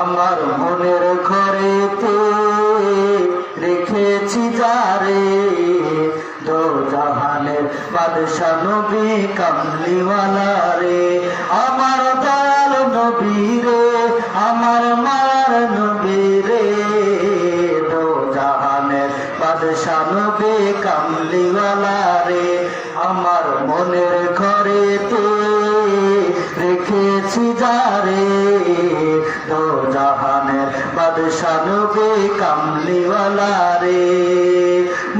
আমার মনের ঘরেতে রেখেছি যারে দো জাহানের বাদশা নবী কামলিওয়ালা রে। আমার দয়াল নবী রে, আমার মার নবী রে। দো জাহানের বাদশা নবী কামলিওয়ালা রে, আমার মনের ঘরে ঘরেতে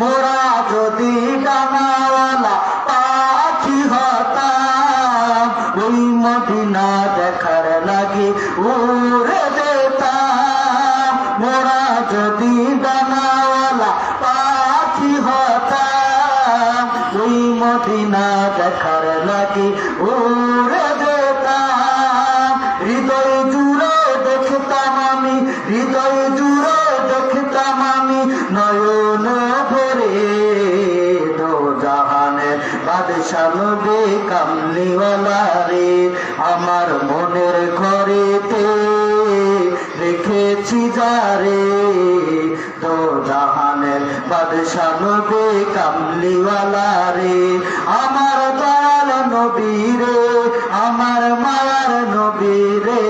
মোরা যদি ডানাওয়ালা পাখি হতাম, ওই মদিনা দেখার লাগে উড়ে যেতাম। মোরা যদি ডানাওয়ালা পাখি হতাম, ওই মদিনা দেখার লাগে উড়ে জাহানের বাদশা কামলিওয়ালা রে, আমার মনের ঘরেতে রেখেছি যারে দো জাহানের বাদশা নবে কামলিওয়ালা রে, আমার দয়াল নবী রে, আমার মায়ার নবী রে।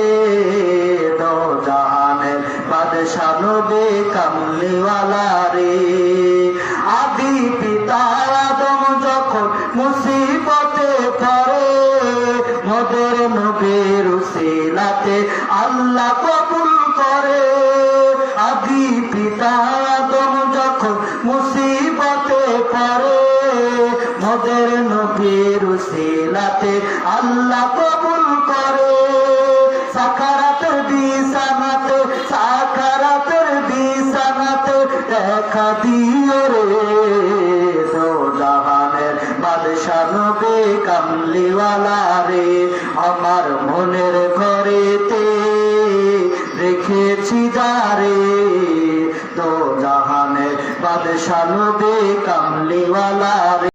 দো জাহানের বাদশা নবে কামলিওয়ালা রে। মুসিবতে পরে মদের নবীর উসিলাতে আল্লাহ কবুল করে। আদি পিতা আদম যখন মুসিবতে পরে মদের নবীর উসিলাতে আল্লাহ কামলিওয়ালা রে আমার মনের ঘরেতে রেখেছি যারে তো জাহানের বাদশা বে কামলিওয়ালা রে।